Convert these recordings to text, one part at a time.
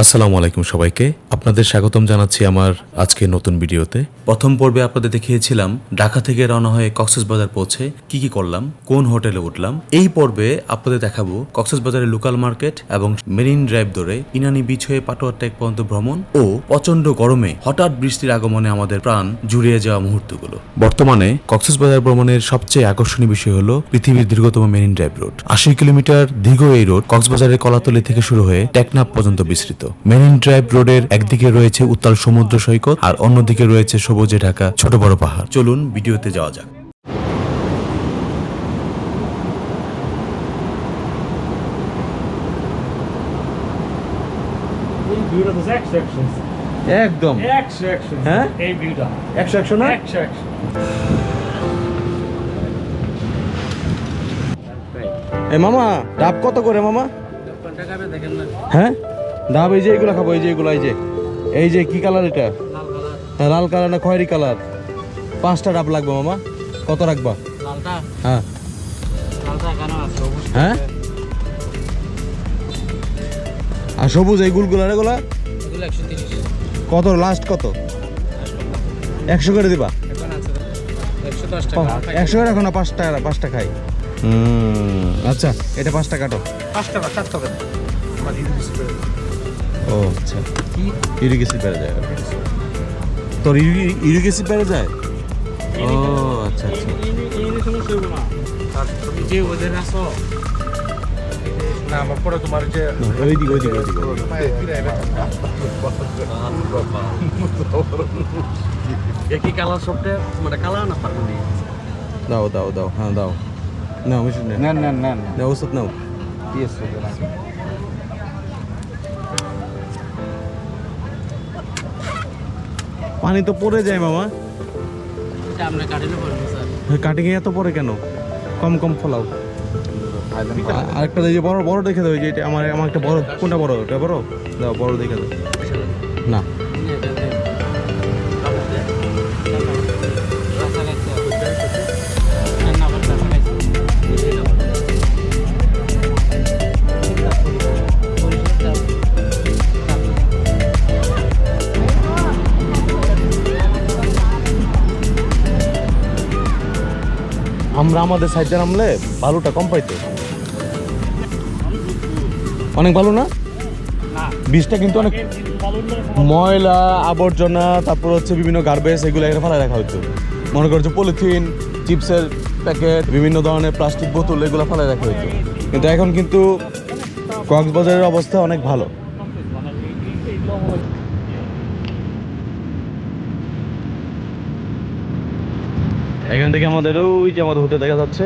আসসালামু আলাইকুম সবাইকে। আপনাদের স্বাগতম জানাচ্ছি আমার আজকে নতুন ভিডিওতে। প্রথম পর্বে আপনাদের দেখিয়েছিলাম, ঢাকা থেকে রওনা হয়ে কক্সবাজার পৌঁছে কি কি করলাম, কোন হোটেলে উঠলাম। এই পর্বে আপনাদের দেখাবো কক্সবাজারের লোকাল মার্কেট এবং মেরিন ড্রাইভ ধরে ইনানি বিচ হয়ে পাটোয়ার টেক পর্যন্ত ভ্রমণ ও প্রচণ্ড গরমে হঠাৎ বৃষ্টির আগমনে আমাদের প্রাণ জুড়িয়ে যাওয়া মুহূর্তগুলো। বর্তমানে কক্সবাজার ভ্রমণের সবচেয়ে আকর্ষণীয় বিষয় হলো পৃথিবীর দীর্ঘতম মেরিন ড্রাইভ রোড। আশি কিলোমিটার দীর্ঘ এই রোড কক্সবাজারের কলাতলি থেকে শুরু হয়ে টেকনাফ পর্যন্ত বিস্তৃত। মেরিন ড্রাইভ রোডের একদিকে রয়েছে উত্তাল সমুদ্র সৈকত আর অন্যদিকে রয়েছে সবুজে ঢাকা ছোট বড় পাহাড়। চলুন ভিডিওতে যাওয়া যাক। একদম। হ্যাঁ? একশো একশো না? একশো একশো। এ মামা ডাব কত করে মামা? হ্যাঁ? ডাব এই যে এগুলো খাব এই যে এগুলো এই যে। এই যে কি কালার এটা? হ্যাঁ লাল কালার না খয়েরি কালার? পাঁচটা ডাব লাগবে মামা। কত রাখবা? হ্যাঁ। হ্যাঁ? আর সবুজ এই গুলগুলার এগুলা? কত? লাস্ট কত? একশো করে দিবা? একশো করে রাখো না পাঁচ টাকা পাঁচটা খাই। হুম আচ্ছা। এটা পাঁচটা কাটো। পাঁচ টাকা সাত টাকা। ও আচ্ছা। ইরিগেসি পেরে যায় তোর ইরিগেসি পেরে যায়? ও আচ্ছা আচ্ছা। না যে ওদের আসো না আমার পরে তোমার যে ওইদিকে ওইদিকে ওইদিকে। একই কালার সবটা মানে কালার না পারব দাও দাও দাও। হ্যাঁ দাও। নাও মেশিন নে। নেন নেন দাও ওষুধ নাও। ইয়েস পানি তো পড়ে যায় মামা। এটা আমরা কাটিলে কাটিং এত পরে কেন? কম কম ফলাও। আরেকটা যে বড় বড় দেখে দেবে যে এটা আমার আমার একটা বড় কোনটা বড়? ওটা বড়? দাও বড় দেখে দাও। আমরা আমাদের সাইডে নামলে ভালোটা কম পাইতো। অনেক ভালো না? বীজটা কিন্তু অনেক ময়লা আবর্জনা তারপর হচ্ছে বিভিন্ন গার্বেজ এগুলো এখানে ফেলা রাখা হতো মনে করছ পলিথিন চিপসের প্যাকেট বিভিন্ন ধরনের প্লাস্টিক বোতল এগুলো ফেলা রাখা হতো কিন্তু এখন কিন্তু কক্সবাজারের অবস্থা অনেক ভালো। থেকে আমাদের ওই যে আমাদের হোটেল দেখা যাচ্ছে।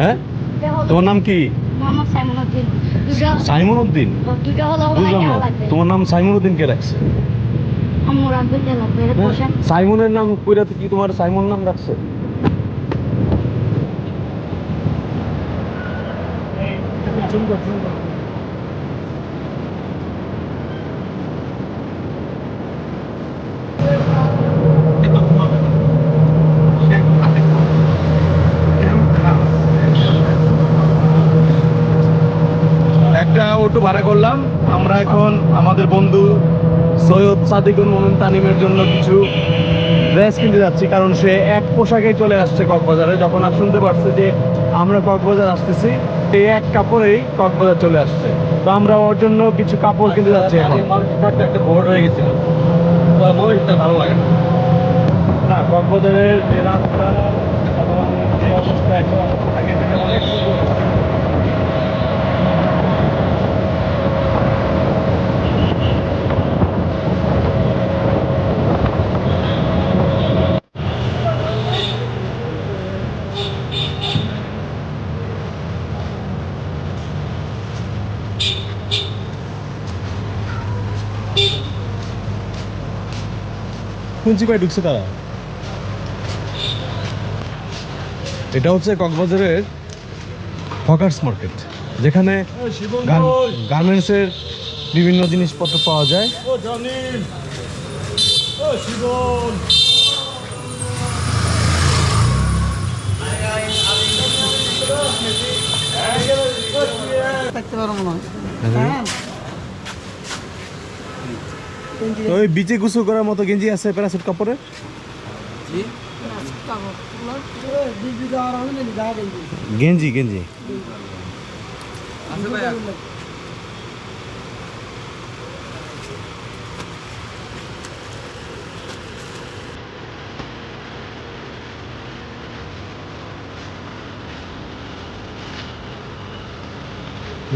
হ্যাঁ? তোমার নাম কি? সাইমন উদ্দিন বুঝলাম না। তোমার নাম সাইমন উদ্দিন কে রাখছে? পোষণ সাইমনের নাম কইরাতে কি তোমার সাইমন নাম রাখছে? একটা অটো ভাড়া করলাম। আমরা এখন আমাদের বন্ধু সৈয়দ সাদিকুল মোমিন তানিমের জন্য কিছু ড্রেস কিনতে যাচ্ছি, কারণ সে এক পোশাকে চলে আসছে কক্সবাজারে। যখন আর শুনতে পারছে যে আমরা কক্সবাজার আসতেছি এই এক কাপড়েই কক্সবাজার চলে আসছে। তো আমরা ওর জন্য কিছু কাপড় কিনতে যাচ্ছি এখন। একটা বোর্ড হয়ে গেছিল। ভালো লাগে না। না কক্সবাজারের যে রাস্তা এবং যে অবস্থা এখন আগে থেকে অনেক সুন্দর। কোন চিপায় ঢুকছে তারা। এটা হচ্ছে কক্সবাজারের হকার্স মার্কেট যেখানে গার্মেন্টসের বিভিন্ন জিনিসপত্র পাওয়া যায়। ওই বিচে গোসল করার মতো গেঞ্জি আছে প্যারাসুট কাপড়ের গেঞ্জি গেঞ্জি।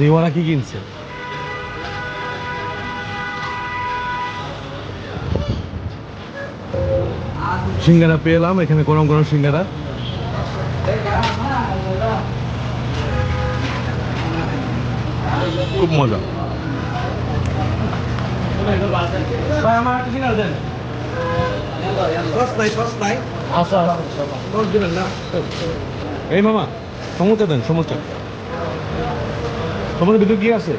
রিওয়ানা কি কিনছে? সিঙ্গারা পেলাম এখানে গরম গরম সিঙ্গারা। খুব মজা। এই মামা সমুচা দেন সমুচা। তোমার ভিতরে কি আছে?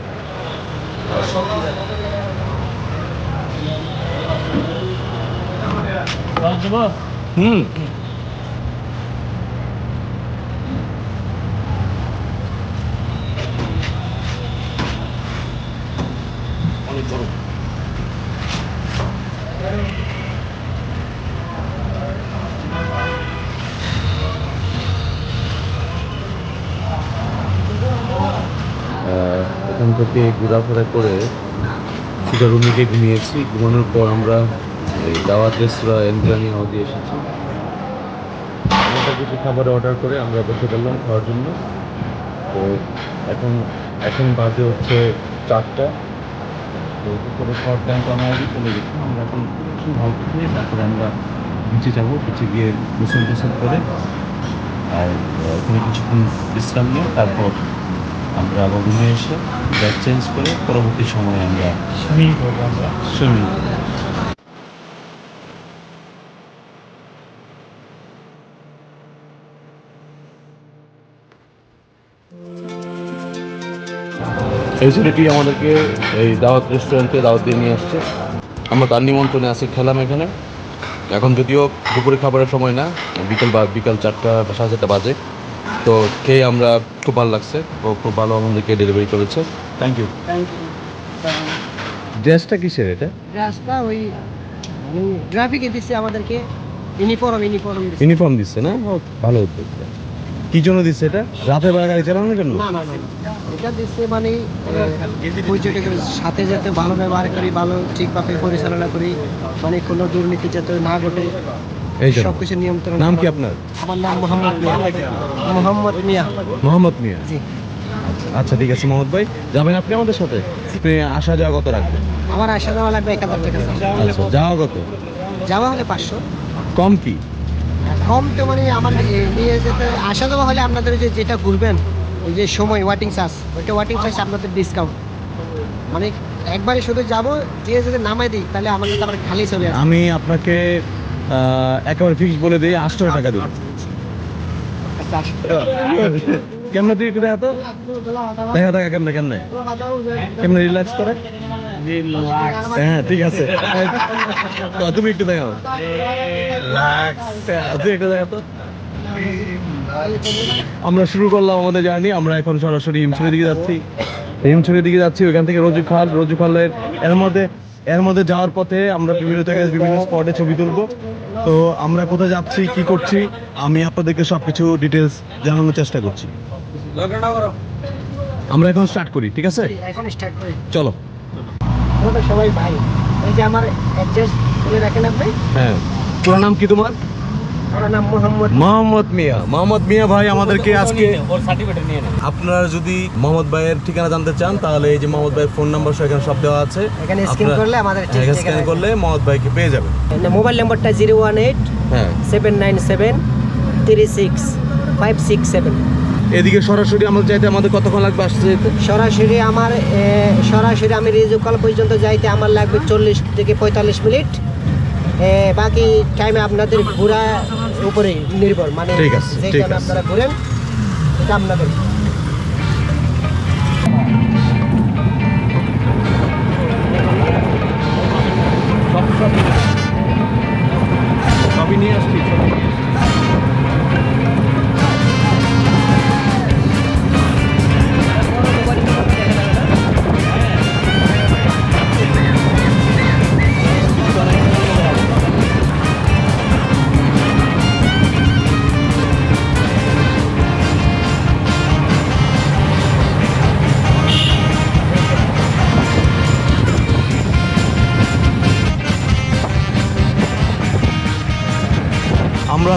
হুম এখান থেকে ঘোরাফেরা করে সেটা রুমে গিয়ে ঘুমিয়েছি। ঘুমানোর পর আমরা এই দাওয়াত রেস্তোরাঁ এনগ্রানি হাউসে এসেছি। আমরা কিছু খাবার অর্ডার করে আমরা বসে গেলাম খাওয়ার জন্য। তো এখন এখন বাজে হচ্ছে চারটা। তো দুপুরে খাওয়ার টাইম তো আমার চলে গেছি। আমরা এখন কিছু ভালো খেয়ে তারপরে আমরা নিচে যাব। নিচে গিয়ে গোসল গোসল করে আর ওখানে কিছুক্ষণ বিশ্রাম নিয়ে তারপর আমরা আবার রুমে এসে ব্যাগ চেঞ্জ করে পরবর্তী সময়ে আমরা সুইমিং করব আমরা। সুইমিং ছেলেটি আমাদেরকে এই দাওয়াত রেস্টুরেন্টে দাওয়াত দিয়ে নিয়ে আসছে। আমরা তার নিমন্ত্রণে আসি খেলাম এখানে। এখন যদিও দুপুরে খাবারের সময় না বিকেল বা বিকাল চারটা বা সাড়ে চারটা বাজে। তো খেয়ে আমরা খুব ভালো লাগছে ও খুব ভালো আমাদেরকে ডেলিভারি করেছে। থ্যাংক ইউ ড্রেসটা কিসের এটা? রাস্তা ওই ট্রাফিকে দিচ্ছে আমাদেরকে ইউনিফর্ম ইউনিফর্ম ইউনিফর্ম দিচ্ছে না? ভালো উদ্যোগ। কি জন্য দিচ্ছে এটা? রাতের বেলা গাড়ি চালানোর জন্য? না না না এটা দিচ্ছে মানে পর্যটকের সাথে যাতে ভালো ব্যবহার করি ভালো ঠিকভাবে পরিচালনা করি মানে কোনো দুর্নীতি যাতে না ঘটে এই নিয়ন্ত্রণ নাম কি আপনার? আমার নাম মোহাম্মদ মিয়া। মোহাম্মদ মিয়া। মোহাম্মদ মিয়া? জি। আচ্ছা ঠিক আছে মোহাম্মদ ভাই। যাবেন আপনি আমাদের সাথে? আসা যাওয়া কত রাখবেন? আমার আসা যাওয়া লাগবে এক হাজার টাকা আচ্ছা যাওয়া কত? যাওয়া হলে পাঁচশো। কম কি? কম তো মানে আমার নিয়ে যেতে আসা যাওয়া হলে আপনাদের যে যেটা ঘুরবেন ওই যে সময় ওয়াটিং চার্জ ওইটা ওয়াটিং চার্জ আপনাদের ডিসকাউন্ট মানে একবারে শুধু যাব দিয়ে যদি নামাই দিই তাহলে আমাদের তো আবার খালি চলে আমি আপনাকে একেবারে ফিক্স বলে দিই আটশো টাকা দেবো কেমনে তুই দেখা তো দেখা দেখা কেমনে কেমনে? কেমনে রিল্যাক্স করে? হ্যাঁ ঠিক আছে। তুমি একটু দেখাও। তুই একটু দেখা তো। আমরা শুরু করলাম আমাদের জার্নি। আমরা এখন সরাসরি হিমছড়ির দিকে যাচ্ছি। হিমছড়ির দিকে যাচ্ছি ওইখান থেকে রজু খাল। রজু খালের এর মধ্যে এর মধ্যে যাওয়ার পথে আমরা বিভিন্ন জায়গায় বিভিন্ন স্পটে ছবি তুলবো। তো আমরা কোথায় যাচ্ছি কি করছি আমি আপনাদেরকে সবকিছু ডিটেলস জানানোর চেষ্টা করছি। আমরা এখন স্টার্ট করি ঠিক আছে? এখন স্টার্ট করি। চলো। আমাদের সবাই ভাই। এই যে আমার অ্যাড্রেস তুলে রাখেন আপনি? হ্যাঁ। পুরো নাম কি তোমার? নাম মোহাম্মদ। মোহাম্মদ মিয়া। মোহাম্মদ মিয়া ভাই আমাদেরকে আজকে আপনারা যদি মোহাম্মদ ভাইয়ের ঠিকানা জানতে চান তাহলে এই যে মোহাম্মদ ভাইয়ের ফোন নাম্বার সহ এখানে সব দেওয়া আছে। এখানে স্ক্যান করলে আমাদের স্ক্যান করলে মোহাম্মদ ভাইকে পেয়ে যাবেন। মোবাইল নাম্বারটা জিরো ওয়ান এইট হ্যাঁ। Seven nine seven three six five six seven এদিকে সরাসরি আমাদের যাইতে আমাদের কতক্ষণ লাগবে আসতে যেতে সরাসরি আমার সরাসরি আমি রিজুকাল পর্যন্ত যাইতে আমার লাগবে চল্লিশ থেকে পঁয়তাল্লিশ মিনিট। বাকি টাইমে আপনাদের ঘোরা উপরে নির্ভর মানে ঠিক আছে, ঠিক আছে। আপনারা ঘুরেন এটা আপনাদের।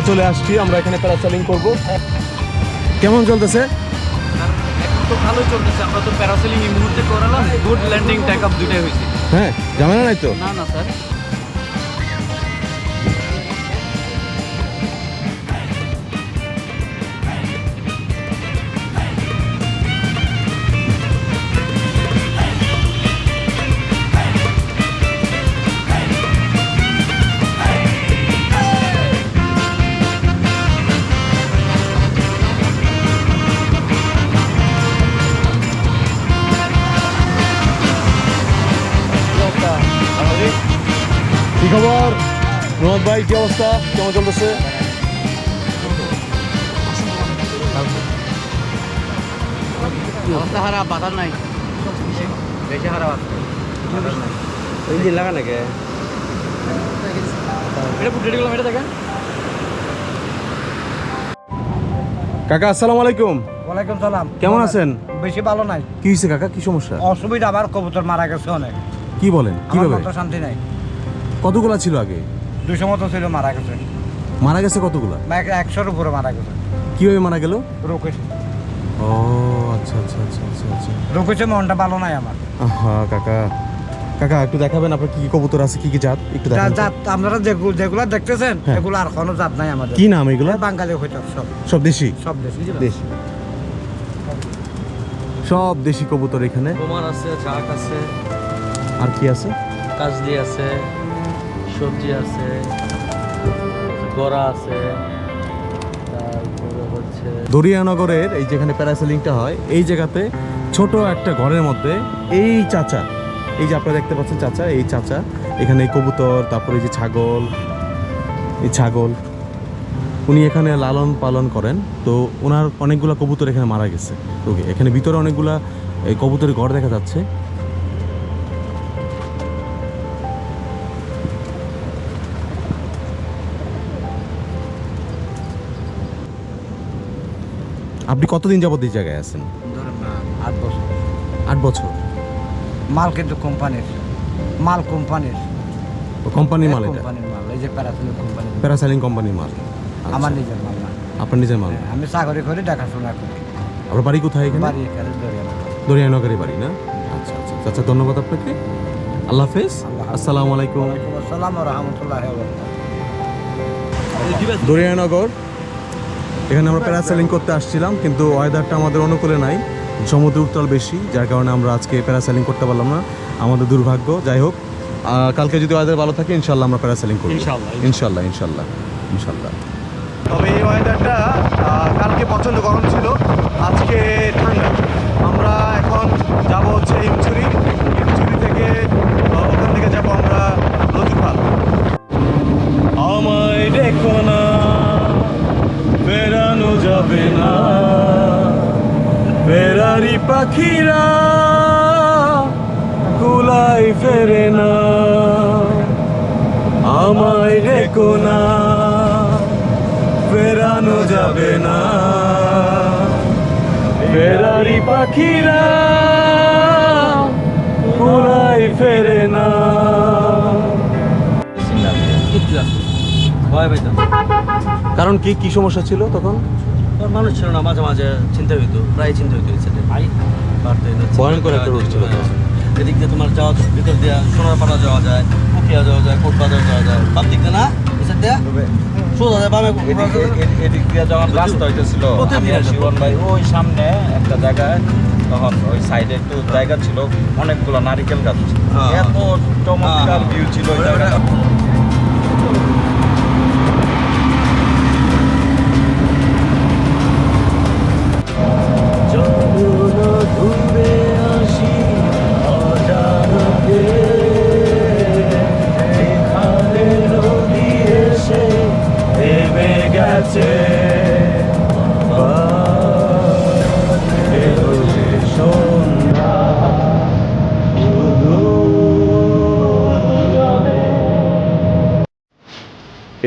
চলে আসছি আমরা এখানে প্যারাসেলিং করব। কেমন চলতেছে? তো চলতেছে আমরা তো প্যারাসেলিং এই মুহূর্তে করালাম গুড ল্যান্ডিং ট্যাক আপ হয়েছে। হ্যাঁ ঝামেলা নাই তো? না না স্যার ভাই কি অবস্থা? কেমন চলতেছে? রাস্তা হারা বাধা নাই। বেশি হারা বাধা ইঞ্জিন লাগা নাকি? এটা ফুট রেডি করলাম এটা দেখেন। কাকা আসসালামু আলাইকুম। ওয়ালাইকুম সালাম। কেমন আছেন? বেশি ভালো নাই। কি হয়েছে কাকা? কি সমস্যা? অসুবিধা আবার কবুতর মারা গেছে অনেক। কি বলেন? কীভাবে শান্তি নাই। কতগুলা ছিল আগে? দুশো মতো ছিল মারা গেছে। মারা গেছে কতগুলা? একশোর উপরে মারা গেছে। কীভাবে মারা গেল? রোকেশ। ও আচ্ছা আচ্ছা আচ্ছা আচ্ছা আচ্ছা। রোকেশে মনটা ভালো নাই আমার। আহা কাকা। কাকা একটু দেখাবেন আপনার কি কি কবুতর আছে কি কি জাত? একটু দেখাবেন জাত আপনারা যেগুলো যেগুলো দেখতেছেন হ্যাঁ। এগুলো আর কোনো জাত নাই আমাদের। কি নাম এগুলো? বাঙালি হইতো সব। সব দেশি? সব দেশ দেশি। সব দেশি কবুতর এখানে। কুমার আছে ঝাঁক আছে। আর কি আছে? কাজলি আছে। সবজি আছে গড়া আছে দরিয়ানগরের এই যেখানে প্যারাসেলিংটা হয়, এই জায়গাতে ছোট একটা ঘরের মধ্যে এই চাচা, এই যে আপনারা দেখতে পাচ্ছেন চাচা, এই চাচা, এখানে কবুতর, তারপরে এই যে ছাগল, এই ছাগল, উনি এখানে লালন পালন করেন। তো ওনার অনেকগুলা কবুতর এখানে মারা গেছে। ওকে, এখানে ভিতরে অনেকগুলা কবুতরের ঘর দেখা যাচ্ছে। আপনি কতদিন যাবত এই জায়গায় আছেন? ধরেন না আট বছর। আট বছর? মাল কিন্তু কোম্পানির মাল কোম্পানির। কোম্পানির মাল এটা? কোম্পানির মাল এই যে প্যারাসিলিক প্যারাসাইলিং কোম্পানির মাল। আচ্ছা। আমার নিজের মাল না। আপনার নিজের মাল? হ্যাঁ, আমি চাকরি করি দেখাশোনা করি। আপনার বাড়ি কোথায় এখানে? বাড়ি এখানে দরিয়া দরিয়ানগরের বাড়ি না? আচ্ছা আচ্ছা আচ্ছা। ধন্যবাদ আপনাকে। আল্লাহ হাফেজ। আসসালামু আলাইকুম। ওয়ালাইকুম আসসালাম রহমতুল্লাহ দরিয়ানগর। এখানে আমরা প্যারাসেলিং করতে আসছিলাম কিন্তু ওয়েদারটা আমাদের অনুকূলে নাই। সমুদ্র উত্তাল বেশি যার কারণে আমরা আজকে প্যারাসেলিং করতে পারলাম না। আমাদের দুর্ভাগ্য যাই হোক। কালকে যদি ওয়েদার ভালো থাকে ইনশাল্লাহ আমরা প্যারাসেলিং করি ইনশাল্লাহ ইনশাল্লাহ। ইনশাল্লাহ ইনশাল্লাহ। তবে এই ওয়েদারটা কালকে পছন্দ গরম ছিল আজকে ঠান্ডা আমরা এখন যাব হচ্ছে ইমচুরি ইমচুরি থেকে আহ, ওখান থেকে যাব আমরা লতিফাল আমায় দেখো না ফেরানো যাবে না ফেরারি পাখিরা কুলাই ফেরে না। আমায় দেখো না ফেরানো যাবে না। ফেরারি পাখিরা কুলাই ফেরে না। কারণ কি কি সমস্যা ছিল তখন? মানুষ ছিল না মাঝে মাঝে চিন্তা হইতো প্রায় চিন্তা হইতো ভাই ভয়ঙ্কর একটা রোড ছিল তো। এদিক দিয়ে তোমার যাওয়া ভিতর দিয়ে সোনারপাড়া যাওয়া যায় পুকিয়া যাওয়া যায় কোট বাজার যাওয়া যায় বাম দিক দিয়ে না এই সাইড দিয়ে সোজা যায় বামে এদিক দিয়ে যখন রাস্তা হইতেছিল আমি আর শিবন ভাই ওই সামনে একটা জায়গায় তখন ওই সাইডে একটু জায়গা ছিল অনেকগুলো নারিকেল গাছ ছিল। হ্যাঁ। এত চমৎকার হ্যাঁ। ভিউ ছিল ওই জায়গাটা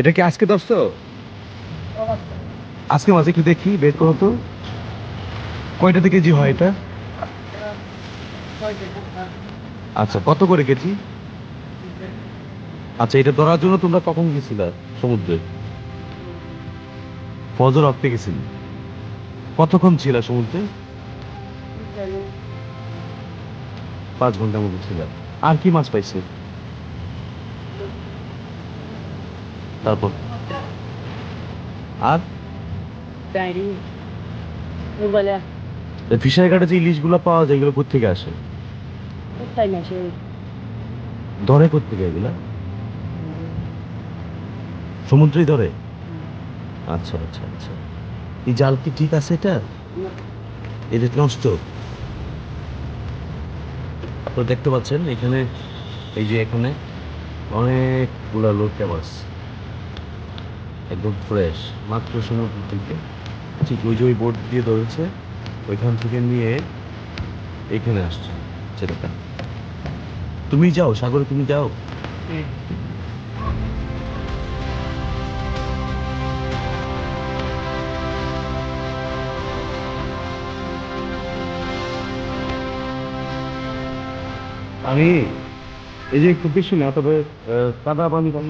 এটা কি আজকে দোস্ত আজকে মাঝে একটু দেখি, বের করো তো। কয়টা থেকে কেজি হয় এটা? আচ্ছা কত করে কেজি? আচ্ছা এটা ধরার জন্য তোমরা কখন গেছিলে সমুদ্রে? ফজর রক্তে গেছিলি। কতক্ষণ ছিল সমুদ্রে? পাঁচ ঘণ্টার মতো ছিল। আর কি মাছ পাইছে? তারপর? আর? ডায়েরি মোবাইলে ফিশারি ঘাটে যে ইলিশগুলো পাওয়া যায় এগুলো কোথেকে আসে? টাইম আছে ধরে কোথেকে এগুলা? সমুদ্রেই ধরে? আচ্ছা আচ্ছা আচ্ছা। এই জাল কি ঠিক আছে এটা? এটা নষ্ট? আপনারা দেখতে পাচ্ছেন এখানে এই যে এখানে অনেকগুলা লোটকা মাছ একদম ফ্রেশ মাত্র সমুদ্র থেকে ঠিক ওই যে ওই বোট দিয়ে ধরেছে ওইখান থেকে নিয়ে এখানে আসছে সেটা তুমি যাও সাগরে তুমি যাও। আমি এই যে একটু বেশি না তবে আহ, কাদা পানি কম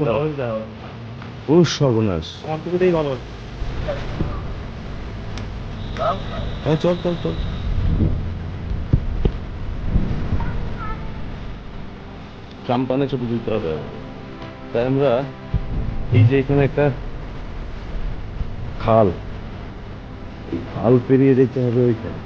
ও সর্বনাশ। আমার ভালো হ্যাঁ চল চল চল। চাম্পানে ছবি তুলতে হবে। তাই আমরা এই যে এখানে একটা খাল খাল পেরিয়ে যেতে হবে ওইখানে।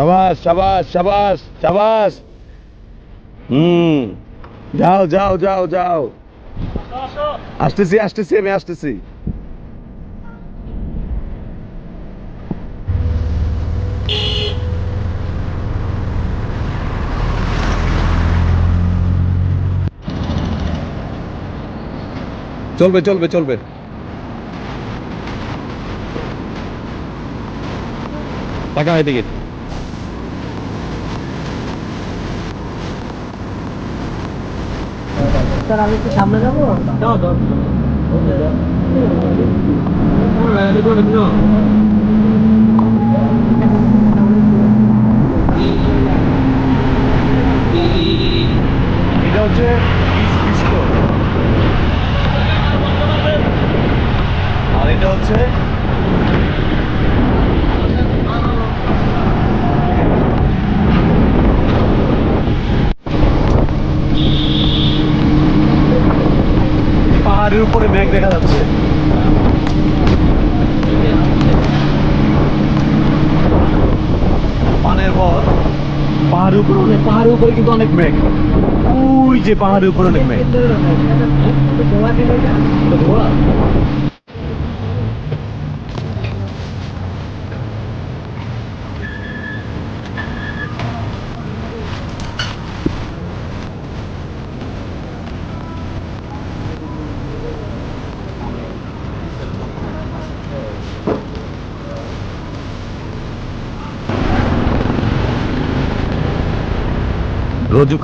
সাবাস সাবাস সাবাস সাবাস। হুম। যাও যাও যাও যাও। আসতেছি আসতেছি, আমি আসতেছি। চলবে চলবে চলবে। টাকা এদিকে স্যার আমি একটু সামনে যাব? দাও দাও। এটা হচ্ছে আর এটা হচ্ছে পাহাড়ের উপরে মেঘ দেখা যাচ্ছে। পানের পর পাহাড়ের উপরে অনেক পাহাড়ের উপরে কিন্তু অনেক মেঘ। ওই যে পাহাড়ের উপরে অনেক মেঘ। ধোঁয়া? রজু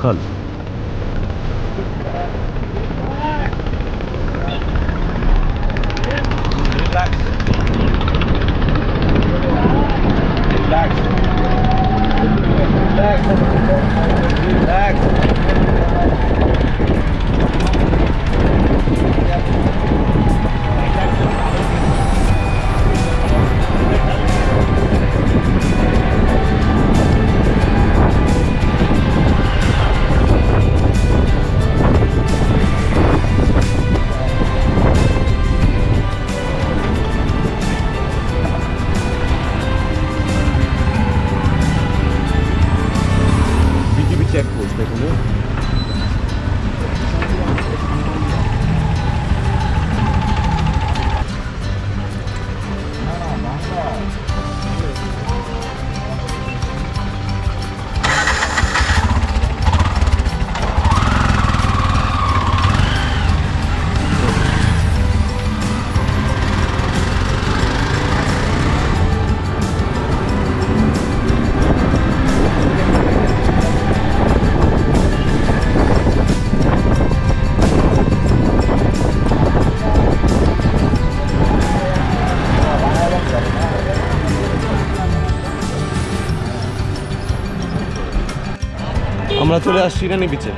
আমরা চলে আসছি ইনানি বিচে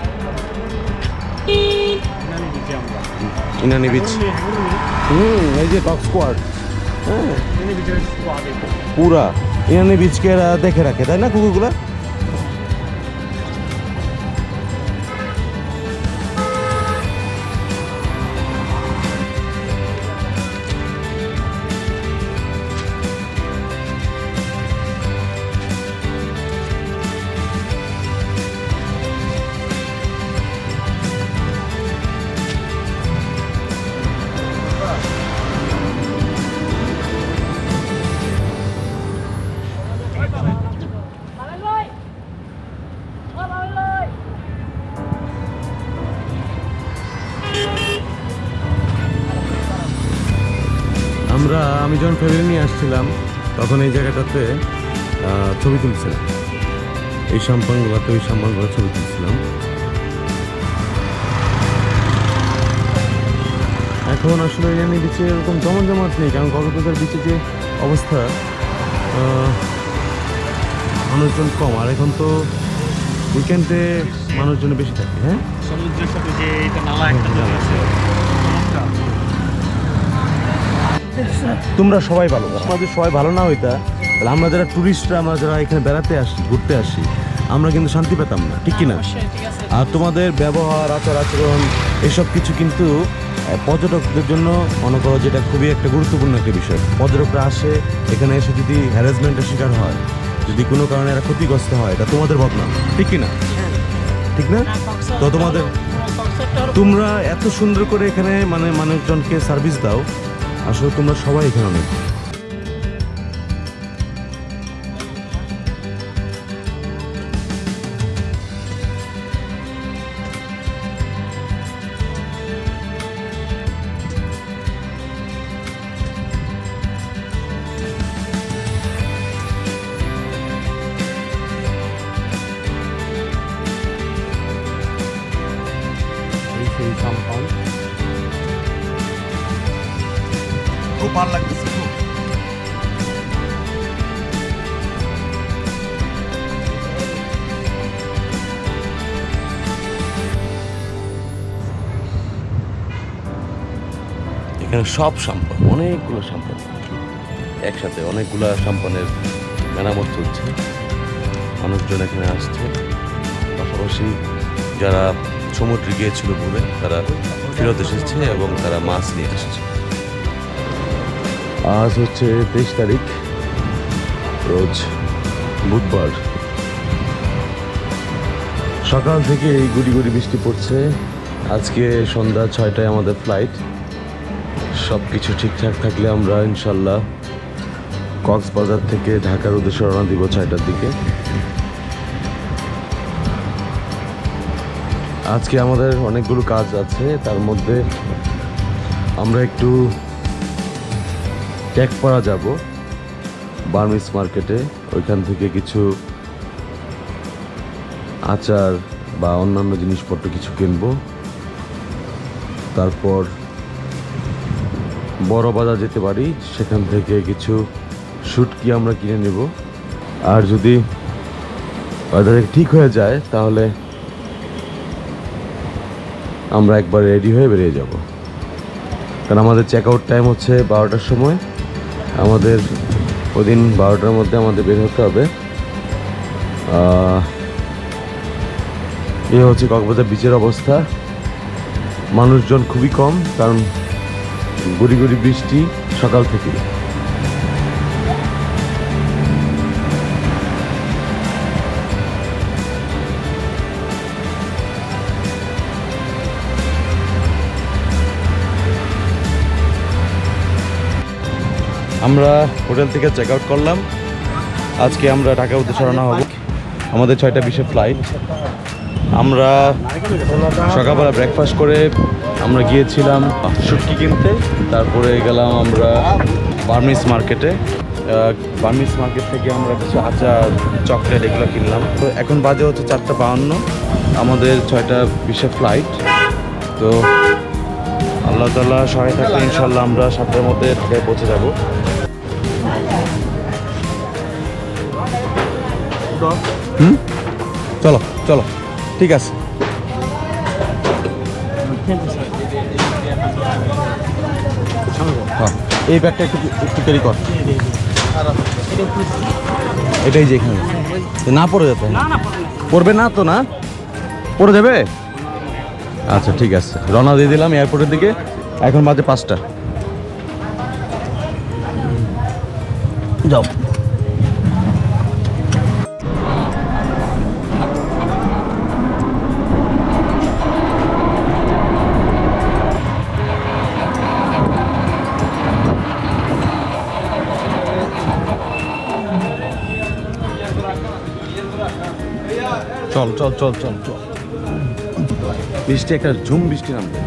ইনানি বিচে হুম এই যে টক স্কোয়াড হ্যাঁ। পুরা। ইনানি বিচকে দেখে রাখে তাই না কুকুরগুলা? আমরা, আমি যখন ফ্যামিলি নিয়ে আসছিলাম, তখন এই জায়গাটাতে ছবি তুলছিলাম। এই সাম্পানগুলোতে ওই সাম্পানগুলো ছবি তুলছিলাম। এখন আসলে ইয়ানি বিচে এরকম জমা জমাট নেই, কারণ কক্সবাজার বিচে যে অবস্থা মানুষজন কম। আর এখন তো উইকেন্ডে মানুষজন বেশি থাকে হ্যাঁ? সমুদ্রের সাথে যে এটা নালা একটা আছে। তোমরা সবাই ভালো আমাদের সবাই ভালো না হইতা তাহলে আমরা যারা টুরিস্টরা আমরা যারা এখানে বেড়াতে আসি ঘুরতে আসি আমরা কিন্তু শান্তি পেতাম না ঠিক কিনা? আর তোমাদের ব্যবহার আচার আচরণ এসব কিছু কিন্তু পর্যটকদের জন্য মনে করো যেটা খুবই একটা গুরুত্বপূর্ণ একটা বিষয়। পর্যটকরা আসে এখানে এসে যদি হ্যারাসমেন্টের শিকার হয় যদি কোনো কারণে এরা ক্ষতিগ্রস্ত হয় এটা তোমাদের বদনাম ঠিক কিনা? ঠিক না? তো তোমাদের তোমরা এত সুন্দর করে এখানে মানে মানুষজনকে সার্ভিস দাও আসলে তোমরা সবাই এখানে অনেক। এখানে সব সম্পদ, অনেকগুলো সম্পদ। একসাথে অনেকগুলো সম্পদের মেরামত চলছে। মানুষজন এখানে আসছে। পাশাপাশি যারা সমুদ্রে গিয়েছিল ঘুরে তারা ফেরত এসেছে এবং তারা মাছ নিয়ে এসেছে। আজ হচ্ছে তেইশ তারিখ, রোজ বুধবার। সকাল থেকে এই গুড়ি গুড়ি বৃষ্টি পড়ছে। আজকে সন্ধ্যা ছয়টায় আমাদের ফ্লাইট। সব কিছু ঠিকঠাক থাকলে আমরা ইনশাল্লাহ কক্সবাজার থেকে ঢাকার উদ্দেশ্যে রওনা দিব ছয়টার দিকে। আজকে আমাদের অনেকগুলো কাজ আছে, তার মধ্যে আমরা একটু ট্যাগপাড়া যাব, বার্মিস মার্কেটে। ওইখান থেকে কিছু আচার বা অন্যান্য জিনিসপত্র কিছু কিনবো। তারপর বড় বাজার যেতে পারি, সেখান থেকে কিছু শুটকি আমরা কিনে নেব। আর যদি বাজারে ঠিক হয়ে যায়, তাহলে আমরা একবার রেডি হয়ে বেরিয়ে যাব। কারণ আমাদের চেক আউট টাইম হচ্ছে বারোটার সময়। আমাদের ওদিন বারোটার মধ্যে আমাদের বের হতে হবে। এ হচ্ছে কক্সবাজার বিচের অবস্থা। মানুষজন খুবই কম, কারণ গুড়ি গুড়ি বৃষ্টি সকাল থেকে আমরা হোটেল থেকে চেক আউট করলাম। আজকে আমরা ঢাকা উদ্দেশ্যে রওনা হব। আমাদের ছয়টা বিশে ফ্লাইট আমরা সকালবেলা ব্রেকফাস্ট করে আমরা গিয়েছিলাম শুটকি কিনতে, তারপরে গেলাম আমরা বার্মিস মার্কেটে। বার্মিস মার্কেট থেকে আমরা কিছু আচার, চকলেট এগুলো কিনলাম। তো এখন বাজে হচ্ছে চারটা বাহান্ন, আমাদের ছয়টা বিশে ফ্লাইট তো আল্লাহ তাল্লাহ সহায় থাকলে ইনশাল্লাহ আমরা সাতটার মধ্যে পৌঁছে যাব। হুম? চলো চলো, ঠিক আছে। এই ব্যাগটা একটু একটু ক্যারি কর। এটাই যে এখানে। না পড়ে যাবে পড়বে না তো না? পড়ে যাবে? আচ্ছা ঠিক আছে। রওনা দিয়ে দিলাম এয়ারপোর্টের দিকে। এখন বাজে পাঁচটা। যাও। চল চল চল চল চল। বৃষ্টি একটা ঝুম বৃষ্টি নামবে।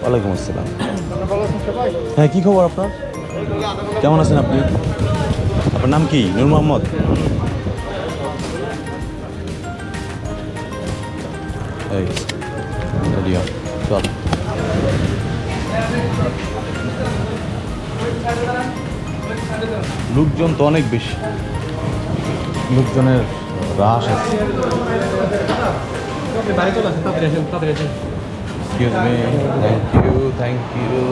ওয়ালাইকুম আসসালাম। হ্যাঁ কী খবর আপনার? কেমন আছেন আপনি? আপনার নাম কি? নূর মোহাম্মদ। চল। লোকজন তো অনেক বেশি। লোকজনের রাস আছে। Thank you thank you